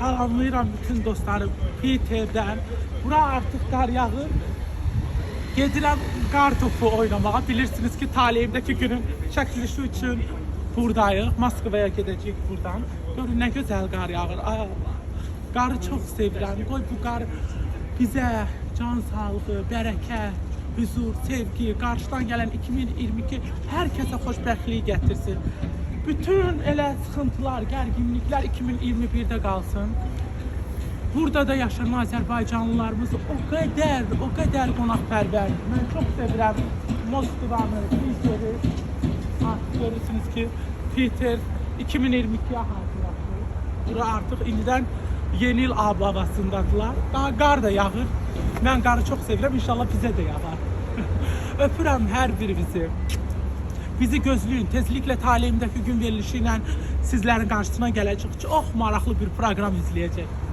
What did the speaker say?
Salamlayıram bütün dostlarım Peter'den. Bura artık qar yağır. Gedirəm qar topu oynamağa. Bilirsiniz ki, taleyimdəki günün çəkilişi üçün buradayıq. Moskvaya gedəcəyik buradan. Görün nə gözəl qar yağır. Ay Allah. Qarı çox sevirəm. Qoy bu qar bizə can sağlığı, bərəkət, huzur, sevgi, qarşıdan gələn 2022 hər kəsə xoşbəxtlik gətirsin. Bütün elə sıxıntılar, gərginliklər 2021-də qalsın. Burada da yaşayan Azərbaycanlılarımız o qədər, o qədər qonaqpərvərdir. Mən çox sevirəm Moskvanı, Piteri. Artıq görürsünüz ki, Peter 2022-yə hazırlaşır. Bura artıq indidən yeni il ab havasındadılar. Daha qar da yağır. Mən qarı çox sevirəm. İnşallah bizə də yağar. Öpürəm hər birinizi. Bizi gözləyin. Tezliklə taleyimdəki gün verilişi ilə sizlərin qarşısına gələcək. Çox maraqlı bir proqram izləyəcək.